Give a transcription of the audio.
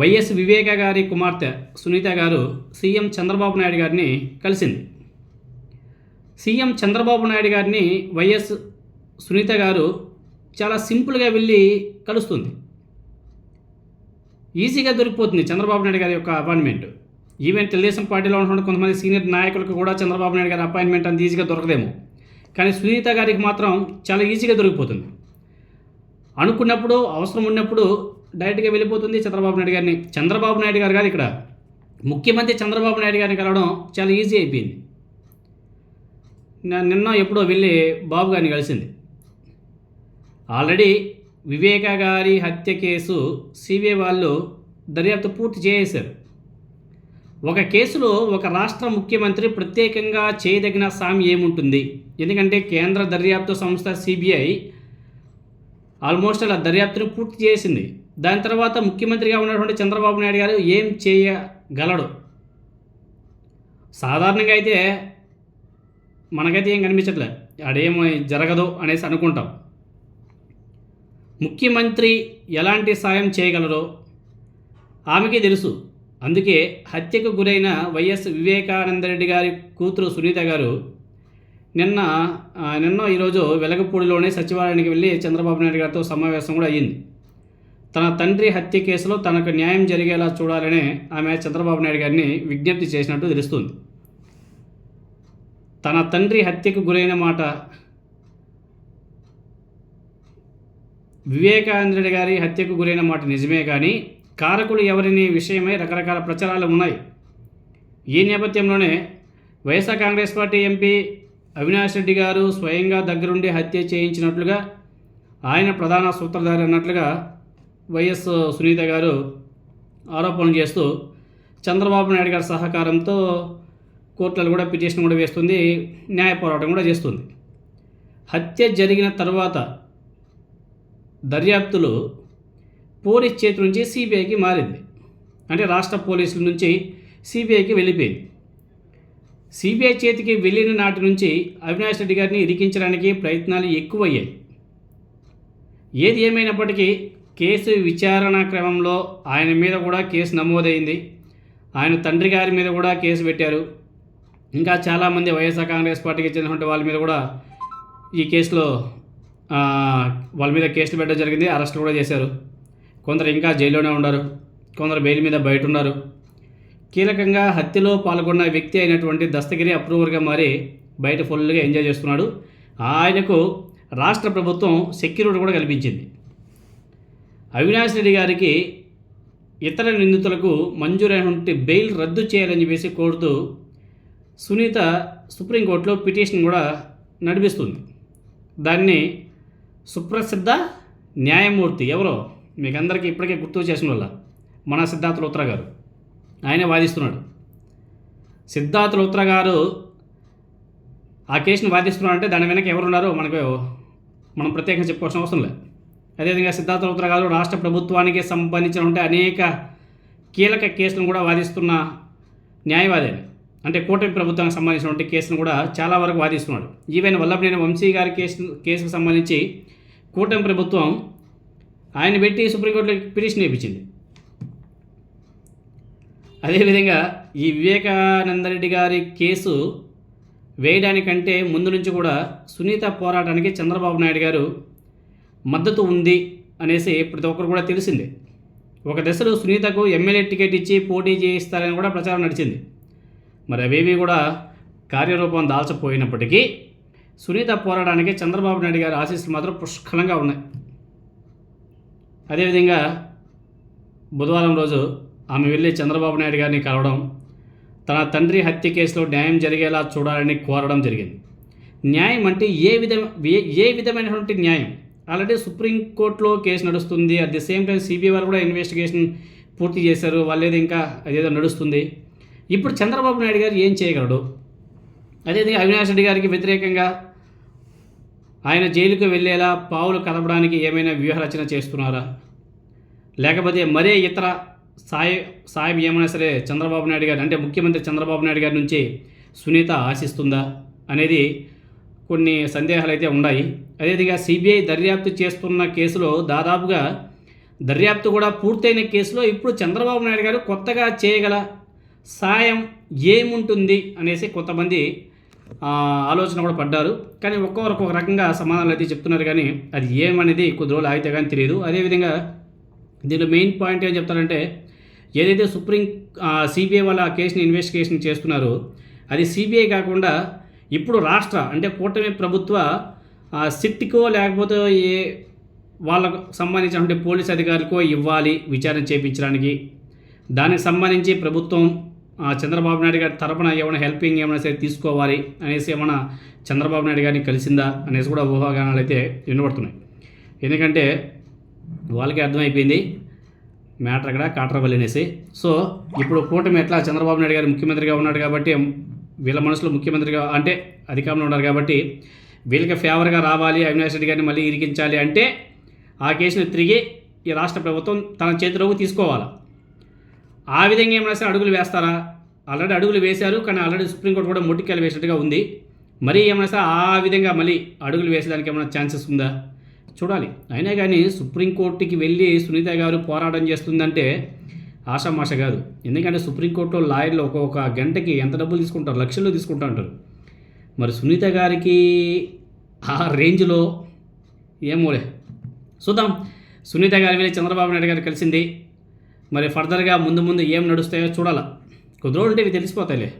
YS వివేక గారి కుమార్తె సునీత గారు సీఎం చంద్రబాబు నాయుడు గారిని కలిసింది. సీఎం చంద్రబాబు నాయుడు గారిని వైఎస్ సునీత గారు చాలా సింపుల్గా వెళ్ళి కలుస్తుంది. ఈజీగా దొరికిపోతుంది చంద్రబాబు నాయుడు గారి యొక్క అపాయింట్మెంట్. ఈవెన్ తెలుగుదేశం పార్టీలో ఉన్నటువంటి కొంతమంది సీనియర్ నాయకులకు కూడా చంద్రబాబు నాయుడు గారి అపాయింట్మెంట్ అంత ఈజీగా దొరకదేమో. కానీ సునీత గారికి మాత్రం చాలా ఈజీగా దొరికిపోతుంది. అనుకున్నప్పుడు అవసరం ఉన్నప్పుడు డైరెక్ట్గా వెళ్ళిపోతుంది చంద్రబాబు నాయుడు గారిని. చంద్రబాబు నాయుడు గారు కాదు ఇక్కడ. ముఖ్యమంత్రి చంద్రబాబు నాయుడు గారిని కలవడం చాలా ఈజీ అయిపోయింది. నిన్న ఎప్పుడో వెళ్ళి బాబు గారిని కలిసింది. ఆల్రెడీ వివేక గారి హత్య కేసు సిబిఐ వాళ్ళు దర్యాప్తు పూర్తి చేసేశారు. ఒక కేసులో ఒక రాష్ట్ర ముఖ్యమంత్రి ప్రత్యేకంగా చేయదగిన సామి ఏముంటుంది? ఎందుకంటే కేంద్ర దర్యాప్తు సంస్థ సిబిఐ ఆల్మోస్ట్ అలా దర్యాప్తును పూర్తి చేసింది. దాని తర్వాత ముఖ్యమంత్రిగా ఉన్నటువంటి చంద్రబాబు నాయుడు గారు ఏం చేయగలడు? సాధారణంగా అయితే మనకైతే ఏం కనిపించట్లేదు అడేమో జరగదు అనేసి అనుకుంటాం. ముఖ్యమంత్రి ఎలాంటి సాయం చేయగలరో ఆమెకే తెలుసు. అందుకే హత్యకు గురైన వైఎస్ వివేకానందరెడ్డి గారి కూతురు సునీత గారు నిన్న నిన్న ఈరోజు వెలగపూడిలోనే సచివాలయానికి వెళ్ళి చంద్రబాబు నాయుడు గారితో సమావేశం కూడా అయ్యింది. తన తండ్రి హత్య కేసులో తనకు న్యాయం జరిగేలా చూడాలని ఆమె చంద్రబాబు నాయుడు గారిని విజ్ఞప్తి చేసినట్టు తెలుస్తుంది. తన తండ్రి హత్యకు గురైన మాట వివేకానందుడి గారి హత్యకు గురైన మాట నిజమే కానీ కారకులు ఎవరిని విషయమై రకరకాల ప్రచారాలు ఉన్నాయి. ఈ నేపథ్యంలోనే వైఎస్ఆర్ కాంగ్రెస్ పార్టీ ఎంపీ అవినాష్ రెడ్డి గారు స్వయంగా దగ్గరుండి హత్య చేయించినట్లుగా ఆయన ప్రధాన సూత్రధారి అన్నట్లుగా వైఎస్ సునీత గారు ఆరోపణలు చేస్తూ చంద్రబాబు నాయుడు గారి సహకారంతో కోర్టులలో కూడా పిటిషన్ కూడా వేస్తుంది న్యాయ పోరాటం కూడా చేస్తుంది. హత్య జరిగిన తర్వాత దర్యాప్తులు పోలీస్ చేతి నుంచి సిబిఐకి మారింది. అంటే రాష్ట్ర పోలీసుల నుంచి సిబిఐకి వెళ్ళిపోయింది. సిబిఐ చేతికి వెళ్ళిన నాటి నుంచి అవినాష్ రెడ్డి గారిని ఇరికించడానికి ప్రయత్నాలు ఎక్కువయ్యాయి. ఏది ఏమైనప్పటికీ కేసు విచారణ క్రమంలో ఆయన మీద కూడా కేసు నమోదైంది. ఆయన తండ్రి గారి మీద కూడా కేసు పెట్టారు. ఇంకా చాలామంది వైఎస్ఆర్ కాంగ్రెస్ పార్టీకి చెందినటువంటి వాళ్ళ మీద కూడా ఈ కేసులో వాళ్ళ మీద కేసులు పెట్టడం జరిగింది. అరెస్ట్ కూడా చేశారు. కొందరు ఇంకా జైల్లోనే ఉన్నారు. కొందరు బెయిల్ మీద బయట ఉన్నారు. కీలకంగా హత్యలో పాల్గొన్న వ్యక్తి అయినటువంటి దస్తగిరి అప్రూవర్గా మారి బయట ఫుల్గా ఎంజాయ్ చేస్తున్నాడు. ఆయనకు రాష్ట్ర ప్రభుత్వం సెక్యూరిటీ కూడా కల్పించింది. అవినాష్ రెడ్డి గారికి ఇతర నిందితులకు మంజూరైనటువంటి బెయిల్ రద్దు చేయాలని చెప్పేసి కోరుతూ సునీత సుప్రీంకోర్టులో పిటిషన్ కూడా నడిపిస్తుంది. దాన్ని సుప్రసిద్ధ న్యాయమూర్తి ఎవరో మీకు అందరికీ ఇప్పటికే గుర్తు చేసిన వల్ల మన సిద్ధార్థ లోత్రా గారు. ఆయనే వాదిస్తున్నాడు. సిద్ధార్థ లోత్రా గారు ఆ కేసును వాదిస్తున్నాడంటే దాని వెనక ఎవరున్నారో మనకు మనం ప్రత్యేకంగా చెప్పుకోవాల్సిన అవసరం లేదు. అదేవిధంగా సిద్ధార్థ లోత్రా గారు రాష్ట్ర ప్రభుత్వానికి సంబంధించినటువంటి అనేక కీలక కేసులను కూడా వాదిస్తున్న న్యాయవాది. అంటే కూటమి ప్రభుత్వానికి సంబంధించినటువంటి కేసును కూడా చాలా వరకు వాదిస్తున్నాడు. ఈవెన్ వల్లభనేని వంశీ గారి కేసు కేసుకు సంబంధించి కూటమి ప్రభుత్వం ఆయన పెట్టి సుప్రీంకోర్టులో పిటిషన్ వేయించింది అదేవిధంగా ఈ వివేకానందరెడ్డి గారి కేసు వేయడానికంటే ముందు నుంచి కూడా సునీత పోరాటానికి చంద్రబాబు నాయుడు గారు మద్దతు ఉంది అనేసి ప్రతి ఒక్కరు కూడా తెలిసిందే. ఒక దశలో సునీతకు ఎమ్మెల్యే టికెట్ ఇచ్చి పోటీ చేయిస్తారని కూడా ప్రచారం నడిచింది. మరి అవేవి కూడా కార్యరూపం దాల్చపోయినప్పటికీ సునీత పోరాడానికి చంద్రబాబు నాయుడు గారి ఆశీస్సులు మాత్రం పుష్కలంగా ఉన్నాయి. అదేవిధంగా బుధవారం రోజు ఆమె వెళ్ళి చంద్రబాబు నాయుడు గారిని కలవడం తన తండ్రి హత్య కేసులో న్యాయం జరిగేలా చూడాలని కోరడం జరిగింది. న్యాయం అంటే ఏ విధ ఏ విధమైనటువంటి న్యాయం? ఆల్రెడీ సుప్రీంకోర్టులో కేసు నడుస్తుంది. At the same time CBI వారు కూడా ఇన్వెస్టిగేషన్ పూర్తి చేశారు. వాళ్ళేది ఇంకా అదేదో నడుస్తుంది. ఇప్పుడు చంద్రబాబు నాయుడు గారు ఏం చేయగలడు? అదేవిధంగా అవినాష్ రెడ్డి గారికి వ్యతిరేకంగా ఆయన జైలుకు వెళ్ళేలా పావులు కదపడానికి ఏమైనా వ్యూహరచన చేస్తున్నారా? లేకపోతే మరే ఇతర సాయ సాయం ఏమైనా సరే చంద్రబాబు నాయుడు గారు అంటే ముఖ్యమంత్రి చంద్రబాబు నాయుడు గారి నుంచి సునీత ఆశిస్తుందా? అనేది కొన్ని సందేహాలు అయితే ఉన్నాయి. అదేవిధంగా సిబిఐ దర్యాప్తు చేస్తున్న కేసులో దాదాపుగా దర్యాప్తు కూడా పూర్తయిన కేసులో ఇప్పుడు చంద్రబాబు నాయుడు గారు కొత్తగా చేయగల సాయం ఏముంటుంది అనేసి కొంతమంది ఆలోచన కూడా పడ్డారు. కానీ ఒక్కొక్కరు ఒక్కొక్క రకంగా సమాధానాలు అయితే చెప్తున్నారు కానీ అది ఏమనేది కొద్ది రోజులు ఆగితే కానీ తెలియదు. అదేవిధంగా దీనిలో మెయిన్ పాయింట్ ఏం చెప్తారంటే ఏదైతే సుప్రీం సిబిఐ వాళ్ళ ఆ కేసుని ఇన్వెస్టిగేషన్ చేస్తున్నారో అది సిబిఐ కాకుండా ఇప్పుడు రాష్ట్ర అంటే కూటమి ప్రభుత్వ సిట్కో లేకపోతే ఏ వాళ్ళకు సంబంధించినటువంటి పోలీస్ అధికారులకో ఇవ్వాలి విచారణ చేయించడానికి దానికి సంబంధించి ప్రభుత్వం చంద్రబాబు నాయుడు గారి తరపున ఏమైనా హెల్పింగ్ ఏమైనా సరే తీసుకోవాలి అనేసి ఏమైనా చంద్రబాబు నాయుడు గారిని కలిసిందా అనేసి కూడా ఊహాగానాలు అయితే వినబడుతున్నాయి. ఎందుకంటే వాళ్ళకి అర్థమైపోయింది మ్యాటర్ అక్కడ కాట్రవల్లి అనేసి. సో ఇప్పుడు కూటమి ఎట్లా చంద్రబాబు నాయుడు గారు ముఖ్యమంత్రిగా ఉన్నాడు కాబట్టి వీళ్ళ మనసులో ముఖ్యమంత్రిగా అంటే అధికారంలో ఉన్నారు కాబట్టి వీళ్ళకి ఫేవర్గా రావాలి అవినాష్ రెడ్డి గారిని మళ్ళీ ఇరికించాలి అంటే ఆ కేసును తిరిగి ఈ రాష్ట్ర ప్రభుత్వం తన చేతిలోకి తీసుకోవాలి. ఆ విధంగా ఏమైనా సరే అడుగులు వేస్తారా? ఆల్రెడీ అడుగులు వేశారు కానీ ఆల్రెడీ సుప్రీంకోర్టు కూడా ముట్టికాయలు వేసినట్టుగా ఉంది. మరి ఏమైనా సరే ఆ విధంగా మళ్ళీ అడుగులు వేసేదానికి ఏమైనా ఛాన్సెస్ ఉందా? చూడాలి. అయినా కానీ సుప్రీంకోర్టుకి వెళ్ళి సునీత గారు పోరాటం చేస్తుందంటే ఆషామాష కాదు. ఎందుకంటే సుప్రీంకోర్టులో లాయర్లు ఒక్కొక్క గంటకి ఎంత డబ్బులు తీసుకుంటారు? లక్షలు తీసుకుంటా ఉంటారు మరి సునీత గారికి ఆ రేంజ్లో ఏమోలే. చూద్దాం. సునీత గారి వెళ్ళి చంద్రబాబు నాయుడు గారు కలిసింది. మరి ఫర్దర్గా ముందు ముందు ఏం నడుస్తాయో చూడాలా. కొద్ది రోజులు ఉంటే ఇవి తెలిసిపోతాయిలే.